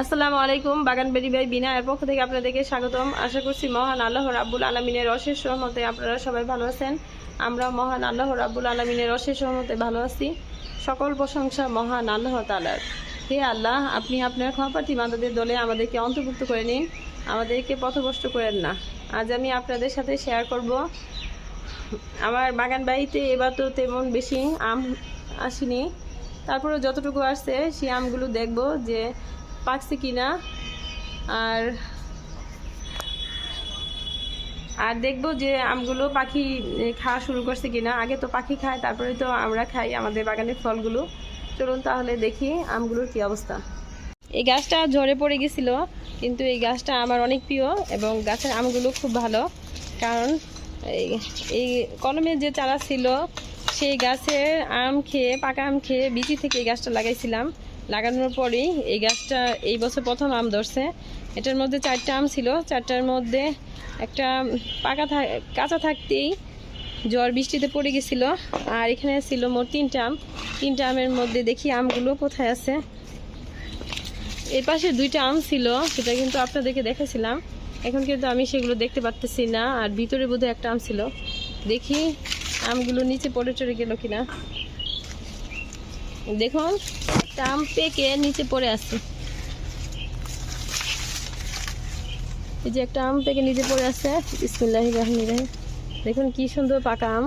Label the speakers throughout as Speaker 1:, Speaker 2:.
Speaker 1: আসসালামু আলাইকুম, বাগান বেরি ভাই বিনা এর পক্ষ থেকে আপনাদেরকে স্বাগতম। আশা করছি মহান আল্লাহ রাব্বুল আলমিনের অশেষ সহমতে আপনারা সবাই ভালো আছেন। আমরা মহান আল্লাহ রাব্বুল আলমিনের অশেষ সহমতে ভালো আছি। সকল প্রশংসা মহান আল্লাহ তালার হে আল্লাহ, আপনি আপনার ক্ষমাপাতি মাদাদের দলে আমাদেরকে অন্তর্ভুক্ত করে নিন। আমাদেরকে পথভ্রষ্ট করেন না। আজ আমি আপনাদের সাথে শেয়ার করব। আমার বাগান বাড়িতে এবার তো তেমন বেশি আম আসেনি। তারপরে যতটুকু আসছে, সেই আমগুলো দেখব যে পাকছে কিনা? আর আর দেখব যে আমগুলো পাখি খাওয়া শুরু করছে কিনা। আগে তো পাখি খায়, তারপরে তো আমরা খাই আমাদের বাগানের ফলগুলো। চলুন তাহলে দেখি আমগুলোর কি অবস্থা। এই গাছটা ঝরে পড়ে গেছিল, কিন্তু এই গাছটা আমার অনেক প্রিয় এবং গাছের আমগুলো খুব ভালো। কারণ, এই কলমের যে চারা ছিল, সেই গাছের আম খেয়ে, পাকা আম খেয়ে, বিচি থেকে এই গাছটা লাগাইছিলাম। লাগানোর পরেই এই গাছটা এই বছর প্রথম আম ধরছে। এটার মধ্যে চারটা আম ছিল। চারটার মধ্যে একটা পাকা কাঁচা থাকতেই ঝড় বৃষ্টিতে পড়ে গেছিল। আর এখানে ছিল মোট তিনটা আম। তিনটা আমের মধ্যে দেখি আমগুলো কোথায় আছে। এই পাশে দুইটা আম ছিল, সেটা কিন্তু আপনাদেরকে দেখেছিলাম এখন কিন্তু আমি সেগুলো দেখতে পারতেছি না। আর ভিতরে বোধহয় একটা আম ছিল। দেখি আমগুলো নিচে পড়ে চড়ে গেল কিনা। দেখুন আম পেকে নিচে পড়ে আসছে। এই যে একটা আম পেকে নিচে পড়ে আসছে। বিসমিল্লাহি রহমানির রহিম। দেখুন কি সুন্দর পাকা আম।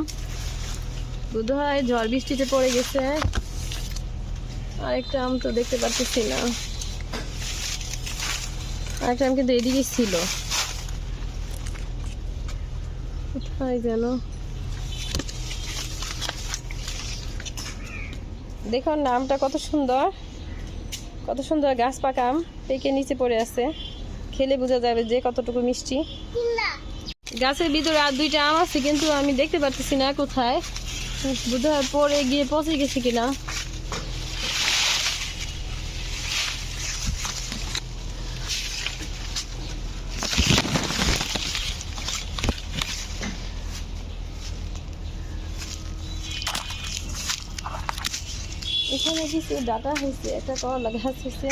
Speaker 1: বোধহয় ঝড় বৃষ্টিতে পড়ে গেছে। আরেকটা আম তো দেখতে পাচ্ছি না। আরেকটা আম কিন্তু এদিকে ছিল। কোথায় যেন? দেখুন, আমটা কত সুন্দর। কত সুন্দর গাছ পাকাম পেকে নিচে পড়ে আছে। খেলে বোঝা যাবে যে কতটুকু মিষ্টি। গাছের ভিতরে আর দুইটা আম আছে, কিন্তু আমি দেখতে পাচ্ছি না কোথায়। বোধহয় পরে গিয়ে পচে গেছে কিনা। এখানে কিছু ডাটা হয়েছে, একটা করলা গাছ হয়েছে।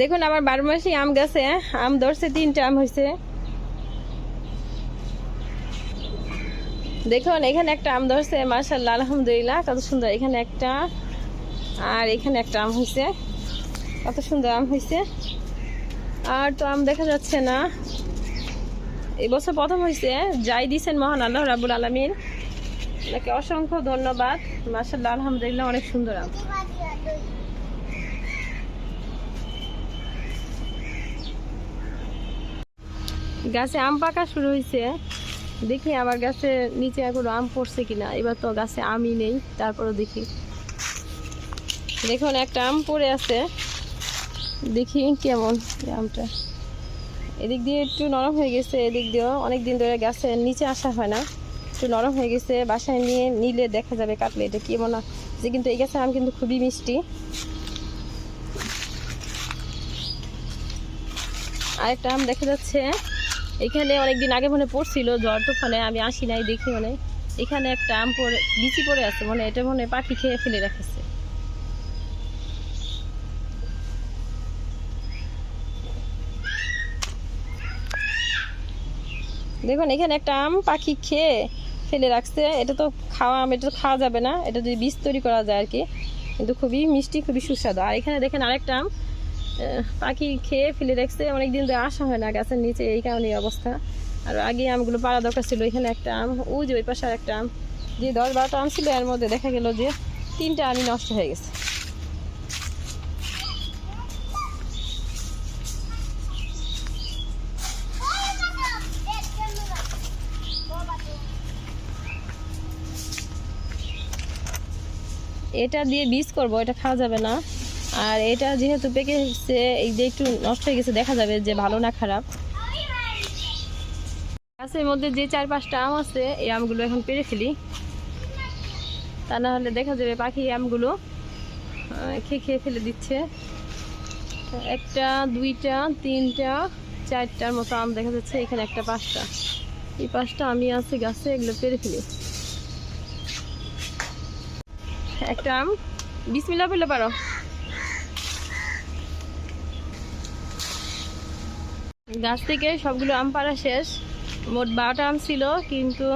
Speaker 1: দেখুন, আমার বারো মাসি আম গাছে আম ধরছে, তিনটা আম হয়েছে। দেখুন, এখানে একটা আম ধরছে মার্শাল্লাহ আলহামদুলিল্লাহ, কত সুন্দর। এখানে একটা, আর এখানে একটা আম হয়েছে। কত সুন্দর আম হয়েছে। আর তো আম দেখা যাচ্ছে না। এবছর প্রথম হয়েছে যাই দিছেন মহান আল্লাহ রাবুল আলমিন। আপনাকে অসংখ্য ধন্যবাদ। মার্শাল্লাহ আলহামদুলিল্লাহ অনেক সুন্দর আম। গাছে আম পাকা শুরু হয়েছে। দেখি আবার গাছে নিচে এখন আম পড়ছে কিনা। এবার তো গাছে আমই নেই, তারপরও দেখি। দেখুন, একটা আম পড়ে আছে। দেখি কেমন আমটা। এদিক দিয়ে একটু নরম হয়ে গেছে, এদিক দিয়েও অনেক দিন ধরে গাছের নিচে আসা হয় না। একটু নরম হয়ে গেছে, বাসায় নিয়ে নিলে দেখা যাবে কাটলে এটা কেমন না যে কিন্তু এই গাছের আম কিন্তু খুবই মিষ্টি। আরেকটা আম দেখা যাচ্ছে, এখানে অনেকদিন আগে মনে পড়ছিল ঝড় তুফানে, আমি আসি নাই দেখি মানে। এখানে একটা আম পরে বিচি পড়ে আছে মানে এটা মনে পাখি খেয়ে ফেলে রেখেছে। দেখুন, এখানে একটা আম পাখি খেয়ে ফেলে রাখছে। এটা তো খাওয়া আম এটা তো খাওয়া যাবে না। এটা যদি বীজ তৈরি করা যায় আর কি। কিন্তু খুবই মিষ্টি, খুবই সুস্বাদু। আর এখানে দেখেন আরেকটা আম পাখি খেয়ে ফেলে রাখছে। অনেকদিন ধরে আসা হয় না গাছের নিচে, এই কারণে অবস্থা। আর আগে আমগুলো পাড়া দরকার ছিল, এখানে একটা আম ও যে ওই পাশে একটা আম। যে দশ বারোটা আম ছিল, এর মধ্যে দেখা গেল যে তিনটা আমি নষ্ট হয়ে গেছে। এটা দিয়ে বীজ করব, এটা খাওয়া যাবে না। আর এটা যেহেতু পেকে গেছে, এই যে একটু নষ্ট হয়ে গেছে, দেখা যাবে যে ভালো না খারাপ। গাছের মধ্যে যে চার পাঁচটা আম আছে, এই আমগুলো এখন পেরে ফেলি। তা না হলে দেখা যাবে পাখি আমগুলো খেয়ে খেয়ে ফেলে দিচ্ছে। একটা, দুইটা, তিনটা, চারটার মতো আম দেখা যাচ্ছে, এখানে একটা পাঁচটা। এই পাঁচটা আমি আছে গাছে, এগুলো পেরে ফেলি। একটা আম। বিসমিল্লা ফেলে পারো। গাছ থেকে সবগুলো আম পাড়া শেষ। মোট বারোটা আম ছিল, কিন্তু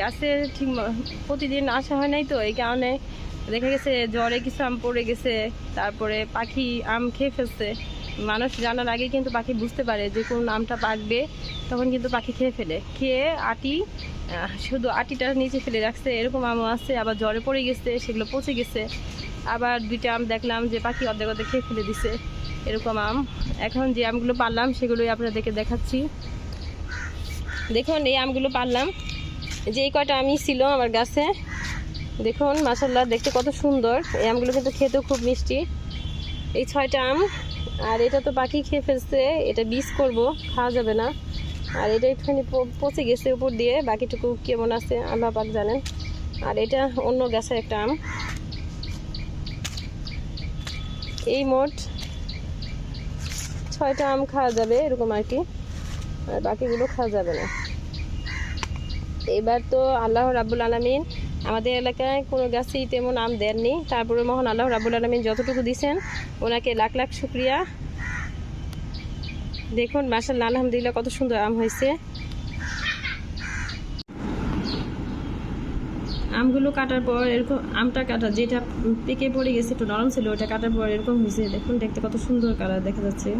Speaker 1: গাছে ঠিক প্রতিদিন আসা হয় নাই তো, এই কারণে দেখা গেছে জ্বরে কিছু আম পড়ে গেছে, তারপরে পাখি আম খেয়ে ফেলছে। মানুষ জানার আগে কিন্তু পাখি বুঝতে পারে যে কোন আমটা পাকবে, তখন কিন্তু পাখি খেয়ে ফেলে। খেয়ে আটি শুধু আটিটা নিচে ফেলে রাখছে, এরকম আমও আছে, আবার জ্বরে পড়ে গেছে, সেগুলো পচে গেছে। আবার দুইটা আম দেখলাম যে পাখি অর্ধেক অর্ধেক খেয়ে ফেলে দিছে, এরকম আম। এখন যে আমগুলো পারলাম, সেগুলোই আপনাদেরকে দেখাচ্ছি। দেখুন, এই আমগুলো পারলাম। যে এই কয়টা আমি ছিল আমার গাছে, দেখুন মাসাল্লাহ দেখতে কত সুন্দর। এই আমগুলো কিন্তু খেতেও খুব মিষ্টি। এই ছয়টা আম, আর এটা তো পাখি খেয়ে ফেলছে, এটা বীজ করব, খাওয়া যাবে না। আর এটা একটুখানি পচে গেছে উপর দিয়ে, বাকিটুকু কেমন আছে আল্লাহ পাক জানেন। আর এটা অন্য গাছের একটা আম। এই মোট ছয়টা আম খাওয়া যাবে এরকম আর কি, আর বাকিগুলো খাওয়া যাবে না। এবার তো আল্লাহ রাব্বুল আলমিন আমাদের এলাকায় কোনো গাছেই তেমন আম দেননি। তারপরে মহান আল্লাহ রাব্বুল আলমিন যতটুকু দিছেন, ওনাকে লাখ লাখ শুক্রিয়া। দেখুন মাসাল্লাহ আলহামদুলিল্লাহ, কত সুন্দর আম হয়েছে। আমগুলো কাটার পর এরকম, আমটা কাটা, যেটা পেকে পড়ে গেছে, একটু নরম ছিল, ওটা কাটার পর এরকম হয়েছে। দেখুন, দেখতে কত সুন্দর কালার দেখা যাচ্ছে।